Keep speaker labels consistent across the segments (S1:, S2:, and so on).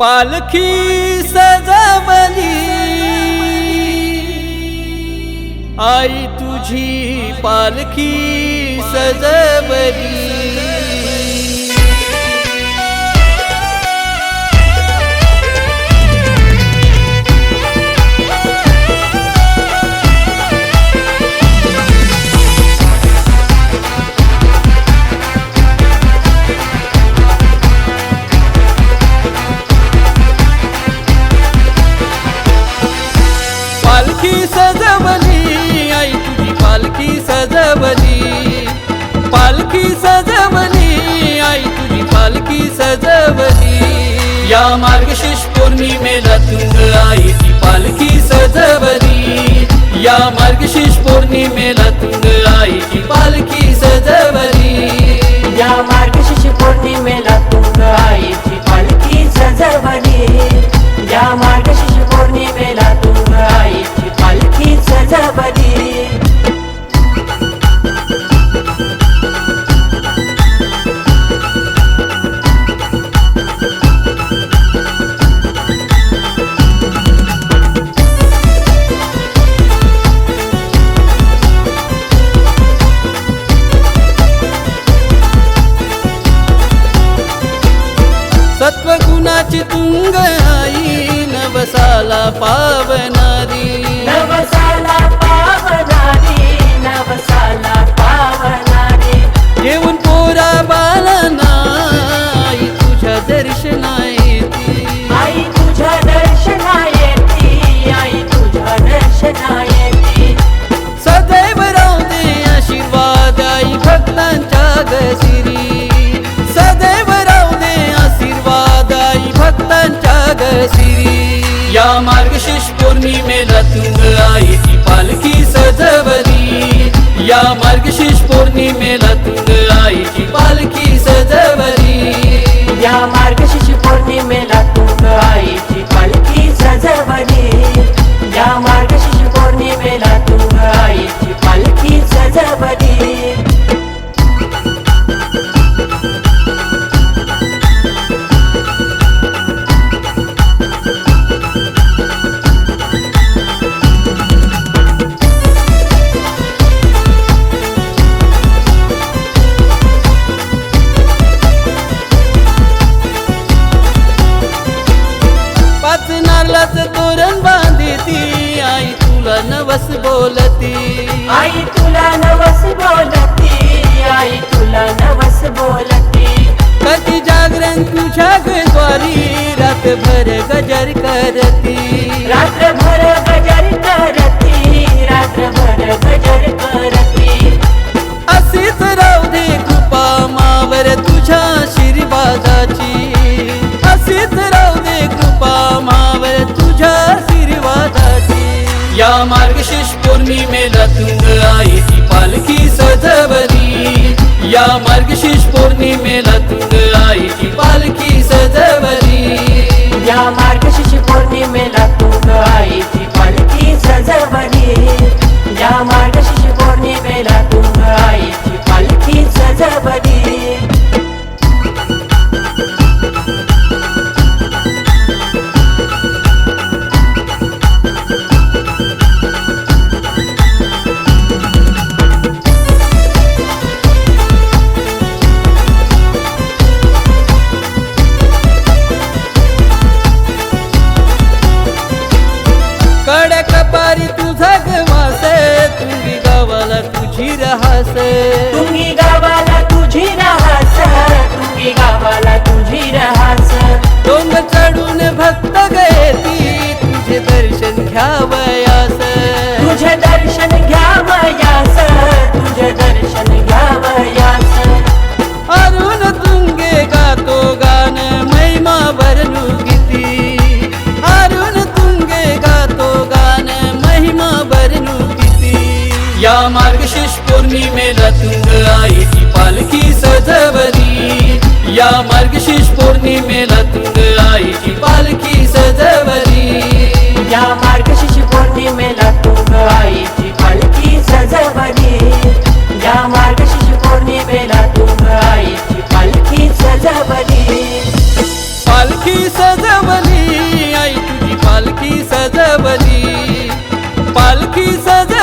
S1: पालखी सजवली. आई तुझी पालखी सजवली. सजवली आई तुझी पालखी सजवली. या मार्गशीर्ष पौर्णिमेला तुंग आईची पालखी सजवली. या मार्गशीर्ष पौर्णिमेला तुंग आईची पालखी सजवली.
S2: या मार्गशीर्ष पौर्णिमेला तुंग आईची पालखी सजवली. या
S1: मार्ग नवसाला पावनारी.
S2: नवसाला पावनारी नवसाला पावनारी.
S1: घेऊन पोरा बालना आई तुझ्या दर्शना येती
S2: आई तुझ्या दर्शना येती आई तुझ्या दर्शना येती
S1: सदैव राहू दे आशीर्वाद आई भक्तांच्या गसिरी सदैव राहू दे आशीर्वाद आई भक्तांच्या गसिरी या मार्गशीर्ष पौर्णिमेला तुंग आईची पालखी सजवली. या मार्गशीर्ष पौर्णिमे नारळाचं तोरण बांधती आई तुला नवस बोलती.
S2: आई तुला नवस बोलती. आई तुला नवस बोलती.
S1: कधी जागरण तुझ्या द्वारी रातभर गजर करती. मार्गशीर्ष पौर्णिमेला तुंग आईची पालखी सजवली. या मार्गशीर्ष पौर्णिमेला तुंग आईची पालखी रहास
S2: तुम्ही गावाला तुझी राहास तुम्ही गावाला तुझी राहास
S1: डोंग चढून भक्त गयती तुझे दर्शन घ्यावयास
S2: तुझे दर्शन घ्यावयास तुझे दर्शन घ्यावयास
S1: अरुण तुंगे गातो गान महिमा भरलू किती अरुण तुंगे गातो गान महिमा भरलू किती या मार्गशीर्ष में पौर्णिमेला आई थी पालकी सदवरी या मार्ग शिशुपोर्नि में पौर्णिमेला आई आईची पालकी सदवरी
S2: या मार्ग शिशुपोर्नि में पौर्णिमेला आई थी पालकी सजवली. या मार्ग शिशुपोर्नि में पौर्णिमेला आई थी पालकी सजवली.
S1: पालकी सदवरी आई तुझी पालकी सजवली. पालकी सद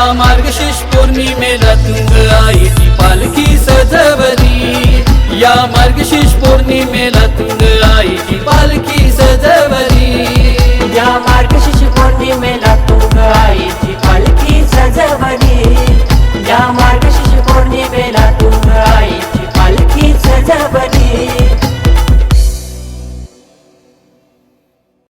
S1: मार्गशीर्ष पौर्णिमेला तुंग आईची पालखी सजवली. या मार्गशीर्ष